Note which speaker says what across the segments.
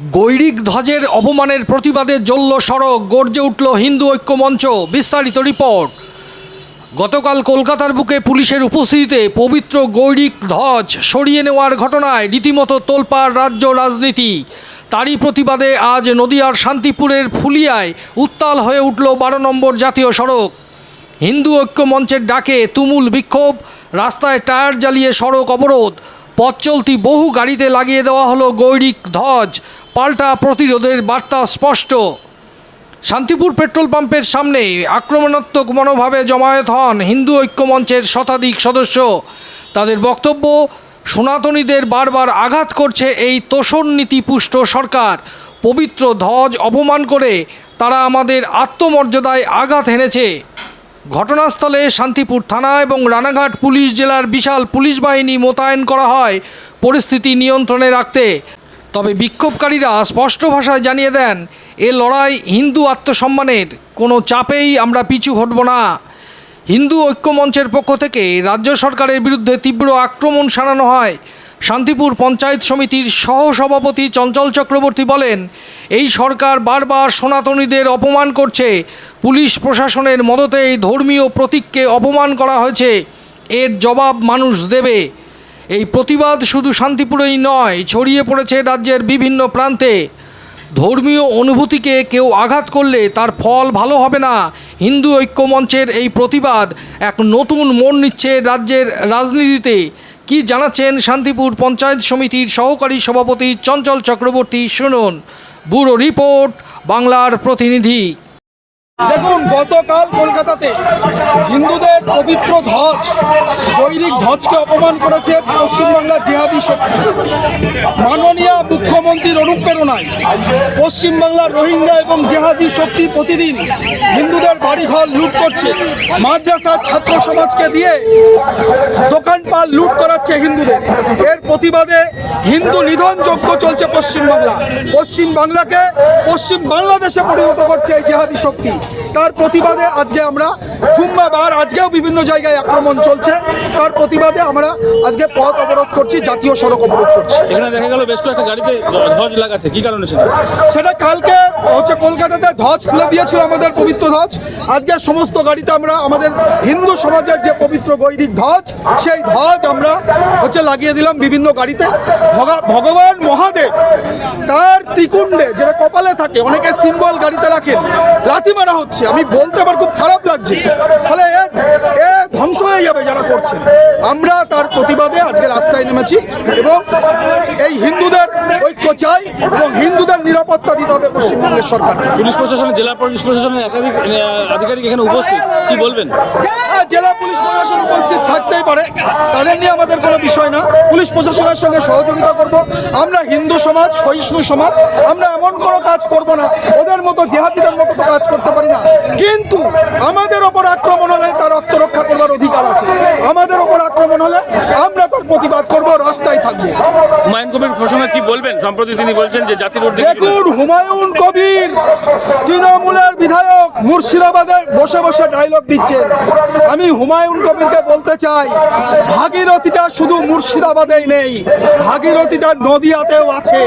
Speaker 1: গৈরিক ধ্বজের অপমানের প্রতিবাদে জ্বলল সড়ক, গর্জে উঠল হিন্দু ঐক্য মঞ্চ বিস্তারিত রিপোর্ট। গতকাল কলকাতার বুকে পুলিশের উপস্থিতিতে পবিত্র গৈরিক ধ্বজ সরিয়ে নেওয়ার ঘটনায় রীতিমতো তোলপাড় রাজ্য রাজনীতি। তারই প্রতিবাদে আজ নদিয়ার শান্তিপুরের ফুলিয়ায় উত্তাল হয়ে উঠল বারো নম্বর জাতীয় সড়ক। হিন্দু ঐক্য মঞ্চের ডাকে তুমুল বিক্ষোভ, রাস্তায় টায়ার জ্বালিয়ে সড়ক অবরোধ, পথ চলতি বহু গাড়িতে লাগিয়ে দেওয়া হলো গৈরিক ধ্বজ। পাল্টা প্রতিরোধের বার্তা স্পষ্ট। শান্তিপুর পেট্রোল পাম্পের সামনে আক্রমণাত্মক মনোভাবে জমায়েত হন হিন্দু ঐক্য মঞ্চের শতাধিক সদস্য। তাদের বক্তব্য সনাতনীদের বারবার আঘাত করছে এই তোষণ নীতিপুষ্ট সরকার। পবিত্র ধ্বজ অপমান করে তারা আমাদের আত্মমর্যাদায় আঘাত হেনেছে। ঘটনাস্থলে শান্তিপুর থানা এবং রানাঘাট পুলিশ জেলার বিশাল পুলিশ বাহিনী মোতায়েন করা হয়। পরিস্থিতি নিয়ন্ত্রণে রাখতে তবে বিক্ষোভকারীরা স্পষ্ট ভাষায় জানিয়ে দেন, এ লড়াই হিন্দু আত্মসম্মানের, কোনো চাপেই আমরা পিছু হটব না। হিন্দু ঐক্যমঞ্চের পক্ষ থেকে রাজ্য সরকারের বিরুদ্ধে তীব্র আক্রমণ সারানো হয়। শান্তিপুর পঞ্চায়েত সমিতির সহসভাপতি চঞ্চল চক্রবর্তী বলেন, এই সরকার বারবার সনাতনীদের অপমান করছে। পুলিশ প্রশাসনের মদতেই ধর্মীয় প্রতীককে অপমান করা হয়েছে। এর জবাব মানুষ দেবে। এই প্রতিবাদ শুধু শান্তিপুরেই নয়, ছড়িয়ে পড়েছে রাজ্যের বিভিন্ন প্রান্তে। ধর্মীয় অনুভূতিকে কেউ আঘাত করলে তার ফল ভালো হবে না। হিন্দু ঐক্যমঞ্চের এই প্রতিবাদ এক নতুন মন নিচ্ছে রাজ্যের রাজনীতিতে। কি জানাচ্ছেন শান্তিপুর পঞ্চায়েত সমিতির সহকারী সভাপতি চঞ্চল চক্রবর্তী শুনুন। ব্যুরো রিপোর্ট, বাংলার প্রতিনিধি।
Speaker 2: দেখুন, গতকাল কলকাতাতে হিন্দুদের পবিত্র ধ্বজ গৈরিক ধ্বজকে অপমান করেছে পশ্চিমবাংলার জেহাদি শক্তি। মাননীয় মুখ্যমন্ত্রীর অনুপ্রেরণায় পশ্চিমবাংলার রোহিঙ্গা এবং জেহাদি শক্তি প্রতিদিন হিন্দুদের বাড়িঘর লুট করছে। মাদ্রাসার ছাত্র সমাজকে দিয়ে দোকানপাট লুট করাচ্ছে হিন্দুদের। এর প্রতিবাদে হিন্দু নিধন যজ্ঞ চলছে পশ্চিমবাংলা পশ্চিম বাংলাকে পশ্চিম বাংলাদেশে পরিণত করছে এই জেহাদি শক্তি। তার প্রতিবাদে আজকে আমরা জুম্মাবার আজকেও বিভিন্ন জায়গায় আক্রমণ চলছে। তার প্রতিবাদে আমরা আজকে পথ অবরোধ করছি জাতীয় সড়ক অবরোধ করছি।
Speaker 3: এখানে দেখা গেল বেশ কয়েকটা গাড়িতে ধ্বজ লাগাতে। কি কারণে সেটা?
Speaker 2: সেটা কালকে হচ্ছে কলকাতাতে ধ্বজ খুলে দিয়েছিল আমাদের পবিত্র ধ্বজ। আজকে সমস্ত গাড়িতে আমরা আমাদের হিন্দু সমাজের যে পবিত্র গৈরিক ধ্বজ সেই ধ্বজ আমরা হচ্ছে লাগিয়ে দিলাম বিভিন্ন গাড়িতে। ভগা- ভগবান মহাদেব তার ত্রিকুণ্ডে যেটা কপালে থাকে অনেকে সিম্বল গাড়িতে রাখেন লাথি মারা হচ্ছে। আমি বলতে আমার খুব খারাপ লাগছে। ফলে এ ধ্বংস হয়ে যাবে যারা করছেন। আমরা তার প্রতিবাদে আজকে রাস্তায় নেমেছি এবং এই হিন্দুদের ঐক্য চাই এবং হিন্দুদের নিরাপত্তা পশ্চিমবঙ্গের সরকার।
Speaker 3: পুলিশ প্রশাসন জেলা পুলিশ প্রশাসনের একাধিক আধিকারিক এখানে উপস্থিত। কি বলবেন?
Speaker 2: জেলা পুলিশ প্রশাসন উপস্থিত থাকতেই পারে। তাদের নিয়ে আমাদের কোনো বিষয় না। পুলিশ প্রশাসনের সঙ্গে সহযোগিতা করব। আমরা হিন্দু সমাজ সহিষ্ণু সমাজ আমরা এমন কোনো কাজ করব না। ওদের মতো জেহাদিদের মতো তো কাজ করতে পারি না। কিন্তু আমাদের ওপর আক্রমণ হলে তার আত্মরক্ষা করবার অধিকার আছে। আমাদের ওপর আক্রমণ হলে আমরা তার প্রতিবাদ করব
Speaker 3: হুমায়ুন কবির প্রসঙ্গে কি বলবেন? সম্প্রতি তিনি বলছেন যে জাতির
Speaker 2: দেখুন হুমায়ুন কবির তৃণমূলের বিধায়ক মুর্শিদাবাদে বসে বসে ডায়লগ দিচ্ছেন। আমি হুমায়ুন কবিরকে বলতে চাই ভাগীরথীটা শুধু মুর্শিদাবাদেই নেই ভাগীরথীটা নদিয়াতেও আছে।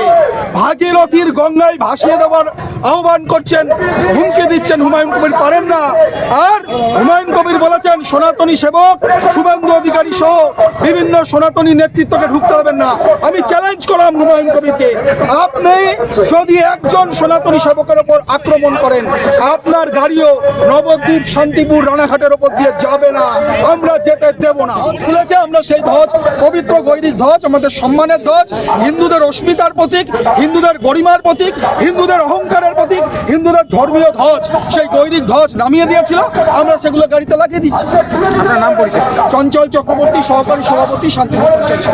Speaker 2: ভাগীরথীর গঙ্গায় ভাসিয়ে দেওয়ার আহ্বান করছেন হুমকি দিচ্ছেন হুমায়ুন কবির পারেন না। আর হুমায়ুন কবির বলেছেন সনাতনী সেবক শুভেন্দু বিভিন্ন সনাতনী নেতৃত্বকে ঢুকতে দেবেন না। আমি চ্যালেঞ্জ করলাম হুমায়ুন কবিরকে। আপনি যদি একজন সনাতনী সেবকের ওপর আক্রমণ করেন, আপনার গাড়িও নবদ্বীপ, শান্তিপুর, রানাঘাটের ওপর দিয়ে যাবে না। আমরা যেতে দেব না। ধ্বজ খুলেছে, আমরা সেই ধ্বজ, পবিত্র গৈরিক ধ্বজ, আমাদের সম্মানের ধ্বজ, হিন্দুদের অস্মিতার প্রতীক, হিন্দুদের গরিমার প্রতীক, হিন্দুদের অহংকারের ধর্মীয় ধ্বজ সেই বৈরিক ধ্বজ নামিয়ে দিয়েছিল আমরা সেগুলো গাড়িতে লাগিয়ে দিচ্ছি আপনার নাম পরিচয় চঞ্চল চক্রবর্তী সহকারী সভাপতি শান্তিপুর পঞ্চায়েত।